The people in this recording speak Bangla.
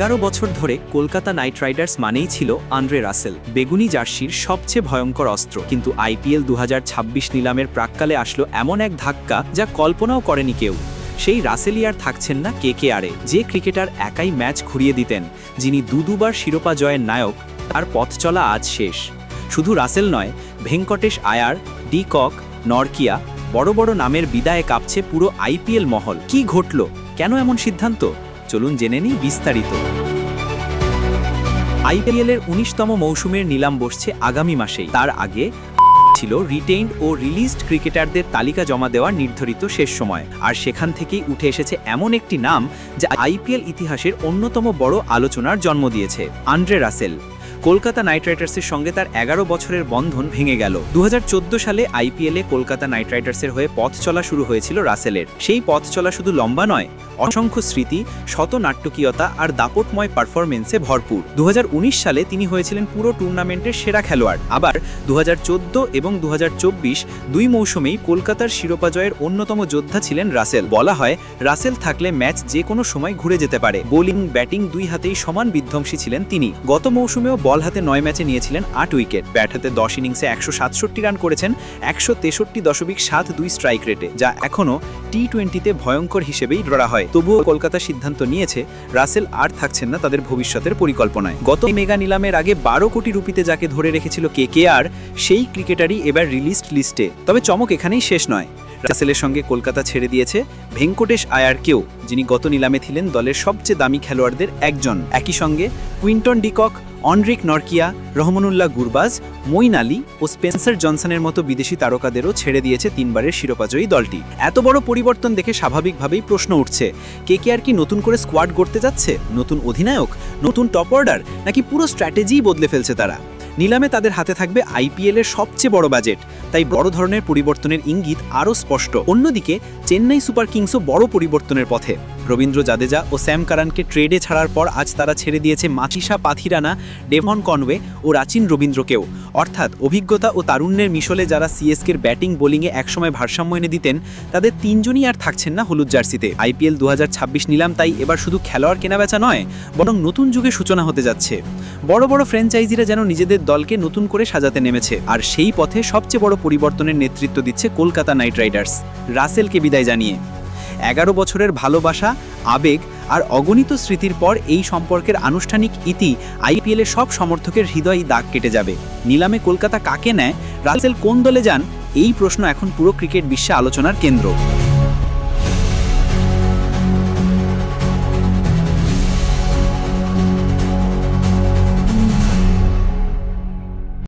এগারো বছর ধরে কলকাতা নাইট রাইডার্স মানেই ছিল আন্দ্রে রাসেল, বেগুনি জার্সির সবচেয়ে ভয়ঙ্কর অস্ত্র। কিন্তু আইপিএল দু হাজার ছাব্বিশ নিলামের প্রাককালে আসলো এমন এক ধাক্কা যা কল্পনাও করেনি কেউ। সেই রাসেলই আর থাকছেন না কে কে আরে যে ক্রিকেটার একাই ম্যাচ ঘুরিয়ে দিতেন, যিনি দু দুবার শিরোপা জয়ের নায়ক, তার পথ চলা আজ শেষ। শুধু রাসেল নয়, Venkatesh Iyer, De Kock, Nortje, বড় বড় নামের বিদায়ে কাঁপছে পুরো আইপিএল মহল। কি ঘটল? কেন এমন সিদ্ধান্ত? চলুন জেনে নিই বিস্তারিত। আইপিএলের উনিশতম মৌসুমের নিলাম বসছে আগামী মাসেই। তার আগে ছিল রিটেইনড ও রিলিজড ক্রিকেটারদের তালিকা জমা দেওয়ার নির্ধারিত শেষ সময়। আর সেখান থেকেই উঠে এসেছে এমন একটি নাম যা আইপিএল ইতিহাসের অন্যতম বড় আলোচনার জন্ম দিয়েছে। আন্ড্রে রাসেল। কলকাতা নাইট রাইডার্সের সঙ্গে তার এগারো বছরের বন্ধন ভেঙে গেল। দু হাজার চোদ্দ সালে আইপিএলে কলকাতা নাইট রাইডার্সের হয়ে পথ চলা শুরু হয়েছিল রাসেলের। সেই পথ চলা শুধু লম্বা নয়, অসংখ্য স্মৃতি, শত নাট্যকীয়তা আর দাপটময় পারফরমেন্সে ভরপুর। দুহাজার উনিশ সালে তিনি হয়েছিলেন পুরো টুর্নামেন্টের সেরা খেলোয়াড়। আবার দু হাজার চোদ্দ এবং দু দুই মৌসুমেই কলকাতার শিরোপা জয়ের অন্যতম যোদ্ধা ছিলেন রাসেল। বলা হয়, রাসেল থাকলে ম্যাচ যে কোনো সময় ঘুরে যেতে পারে। বোলিং, ব্যাটিং দুই হাতেই সমান বিধ্বংসী ছিলেন তিনি। গত মৌসুমেও বল হাতে নয় ম্যাচে নিয়েছিলেন আট উইকেট। ব্যাট হাতে দশ ইনিংসে একশো সাতষট্টি রান করেছেন একশো তেষট্টি দশমিক সাত দুই স্ট্রাইক রেটে যা এখনও টি টোয়েন্টিতে ভয়ঙ্কর হিসেবেই ধরা হয়। তবুও কলকাতা সিদ্ধান্ত নিয়েছে, রাসেল আর থাকছেন না তাদের ভবিষ্যতের পরিকল্পনায়। গত মেগা নিলামের আগে বারো কোটি রুপিতে যাকে ধরে রেখেছিল কে কে আর সেই ক্রিকেটারই এবার রিলিস্ট লিস্টে তবে চমক এখানেই শেষ নয়। রাসেলের সঙ্গে কলকাতা ছেড়ে দিয়েছে ভেঙ্কটেশ আয়ারকেও, যিনি গত নিলামে ছিলেন দলের সবচেয়ে দামি খেলোয়াড়দের একজন। একই সঙ্গে Quinton de Kock Anrich Nortje, Rahmanullah Gurbaz Moeen Ali ও স্পেন্সার জনসনের মতো বিদেশি তারকাদেরও ছেড়ে দিয়েছে তিনবারের শিরোপাজয়ী দলটি। এত বড় পরিবর্তন দেখে স্বাভাবিকভাবেই প্রশ্ন উঠছে, কে কে আর কি নতুন করে স্কোয়াড গড়তে যাচ্ছে? নতুন অধিনায়ক? নতুন টপ অর্ডার নাকি পুরো স্ট্র্যাটেজিই বদলে ফেলছে তারা? নিলামে তাদের হাতে থাকবে আইপিএলের সবচেয়ে বড় বাজেট। তাই বড় ধরনের পরিবর্তনের ইঙ্গিত আরও স্পষ্ট। অন্যদিকে, চেন্নাই সুপার কিংসও বড় পরিবর্তনের পথে। রবীন্দ্র জাদেজা ও স্যাম কারানকে ট্রেডে ছাড়ার পর আজ তারা ছেড়ে দিয়েছে মাচিসা পাথিরানা, ডেভন কনওয়ে ও রাচিন রবীন্দ্রকেও। অর্থাৎ, অভিজ্ঞতা ও তারুণ্যের মিশলে যারা সিএসকের ব্যাটিং, বোলিংয়ে একসময় ভারসাম্য এনে দিতেন, তাদের তিনজনই আর থাকছেন না হলুদ জার্সিতে। আইপিএল দু হাজার ছাব্বিশ নিলাম তাই এবার শুধু খেলোয়াড় কেনাবেচা নয়, বরং নতুন যুগে সূচনা হতে যাচ্ছে। বড় বড় ফ্র্যাঞ্চাইজিরা যেন নিজেদের দলকে নতুন করে সাজাতে নেমেছে, আর সেই পথে সবচেয়ে বড় পরিবর্তনের নেতৃত্ব দিচ্ছে কলকাতা নাইট রাইডার্স, রাসেলকে বিদায় জানিয়ে। এগারো বছরের ভালোবাসা, আবেগ আর অগণিত স্মৃতির পর এই সম্পর্কের আনুষ্ঠানিক ইতি আইপিএলের সব সমর্থকের হৃদয়ই দাগ কেটে যাবে। নিলামে কলকাতা কাকে নেয়, রাসেল কোন দলে যান, এই প্রশ্ন এখন পুরো ক্রিকেট বিশ্বে আলোচনার কেন্দ্র।